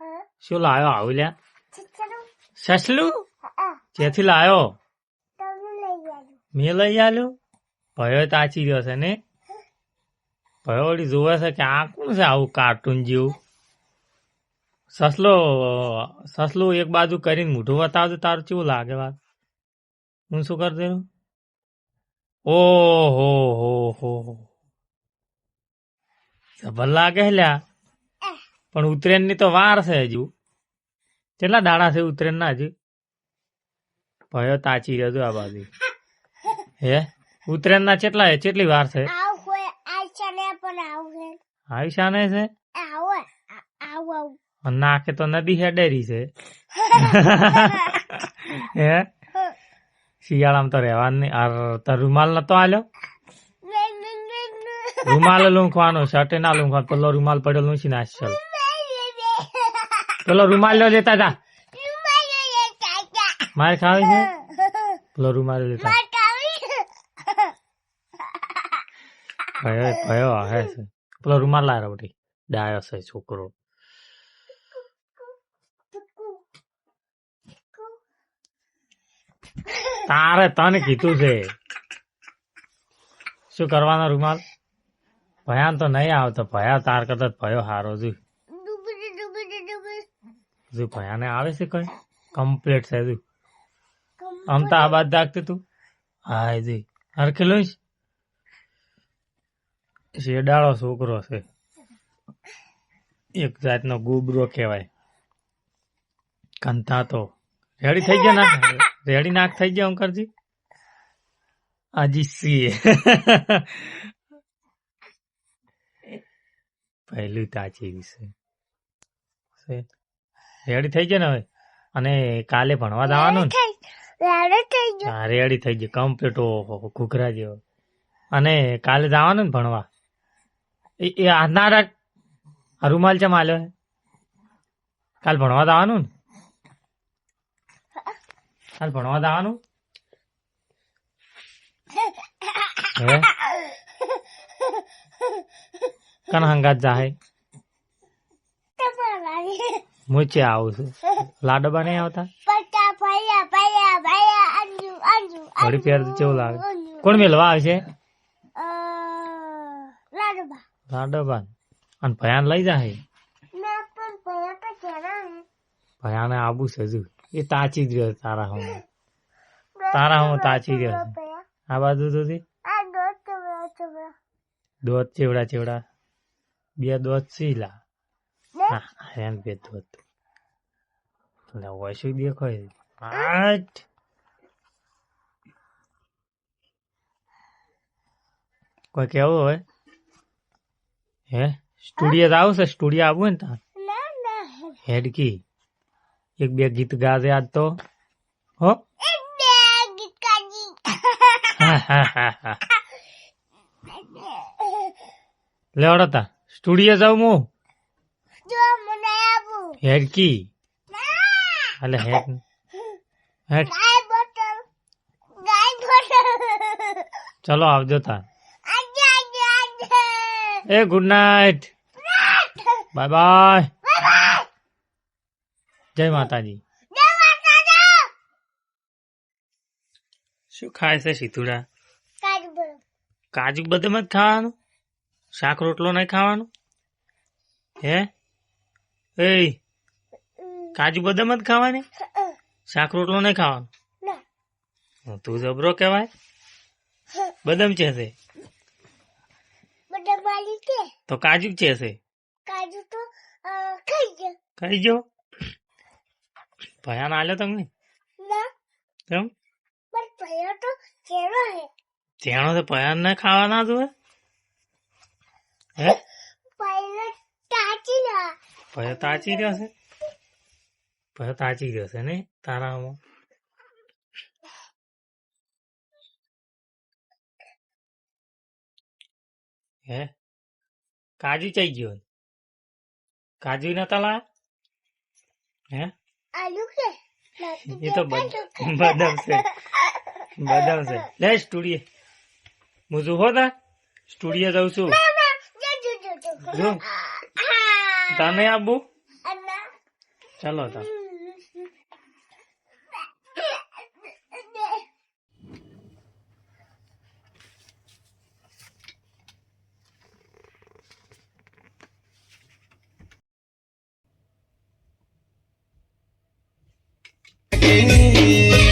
હા શું લાવ્યો આવું લ્યા સસલું જેથી લઈ આવ્યું મેં લઈ આલ્યું ભયો તાચી રહ્યો છે ને ભયો વળી જોવે છે કે આ કોણ છે આવું કાર્ટૂન જેવું સસલો સસલું એક બાજુ કરીને મોઢું બતાવજો તારું કેવું લાગે વાત હું શું કરી દેવું ઓહો હો હો હો જબર લાગે લ્યા પણ ઉત્તરાયણની તો વાર છે હજુ. કેટલા દાડા છે ઉત્તરાયણ ના હજુ? ભયો તાચી રહ્યો છે આ બાજુ. હે? ઉત્તરાયણ ના કેટલા કેટલી વાર છે? આયુષાને છે? નાકે તો નદી હેડેરી છે. હે? શિયાળામાં તો રહેવા નહીં આર તાર રૂમાલ નતો આલ્યો? રૂમાલ લૂંખવાનો શર્ટ ના લૂંખવાનો પેલો રૂમાલ પડ્યો લૂંચી નાખ ચાલ. પેલો રૂમાલ લેતા તા. મારે ખાવી છે? પેલો રૂમાલ લેતા. ભયો ભયો હે છે. પેલો રૂમાલ લાય બટી ડાયો છે છોકરો. તારે તને કીધું છે. શું કરવાનો રૂમાલ? ભયાન તો નહીં આવતો. ભયા તાર કરતા ભયો હારો જો જો ભયાને આવે છે કઈ? કમ્પ્લીટ છે જો. આમ તો આ બાદ દાખતી તું. હા જી લઈશ. શેડાળો છોકરો છે. એક જાતનો ગુબરો કહેવાય. કંથા તો રેડી થઈ ગયા ના? રેડી નાખ થઈ ગયા અંકરજી હજી સી પહેલું તાચી વિશે. રેડી થઈ ગયા ને હવે? અને કાલે ભણવા જવાનું ને? હા રેડી થઈ ગયું. કમ્પ્લીટ ઓહો ઘૂઘરા જેવો. અને કાલે જવાનું ને ભણવા? એ હાથના રાખ આ રૂમાલ ચમ આલ્યો કાલ ભણવા જવાનું ને? કાલ ભણવા જવાનું? હે? કન હંગાત જાહે? મુચે આવું છું. લાડોબા નહીં આવતા? ઘડી પહેર કેવું લાગે? કોણ મેલવા આવશે લાડુબા અને ભયાન લઈ જાય? ભયાને આબુ છે હજુ. એ તાચી જ ગયો તારા હું તારા હું તાચી ગયો આ બાજુ તો દોત ચેવડા ચેવડા. બે દોત સીલા ને હા હેન બે દોત એટલે વૈશું દેખાય કોઈ કેવું હોય? હે? સ્ટુડિયો આવું છે સ્ટુડિયો આવવું ને ના હેડકી. એક બે ગીત ગાજે આજ તો. હો? લેવડતા સ્ટુડિયો જાઉં હું. હેડકી. કી એટલે હેડ. હેડ ચલો આવજો તા આજે આજે આજે. A good night. Bye bye જય માતાજી. શું ખાય છે સીતુડા કાજુ બધું કાજુ બદામ જ ખાવાનું? શાક રોટલો નહીં ખાવાનું? હે? એ કાજુ બદામ જ ખાવાની? શાક રોટલો નહીં ખાવાનું? તું જબરો કહેવાય? બદામ છે કે તો કાજુ છે છે કાજુ તો ખાઈ ગયો. કહી જો ભયાન આલ્યો તમને? કેમ? ભયો તો તો ભયાન ના ખાવાના તું હે? પહેલો તાચી રહ્યો છે? ભયો તાચી જશે છે ને? તારામાં? હે? કાજુ ચઈ ગયો. કાજુ નતા લા હે? આલુ કે એ તો બદામ છે બદામ છે લે સ્ટુડિયો. હું જો તા? સ્ટુડિયો જાઉં છું. ના ના. જો તને આબુ? ચલો તો. Yeah.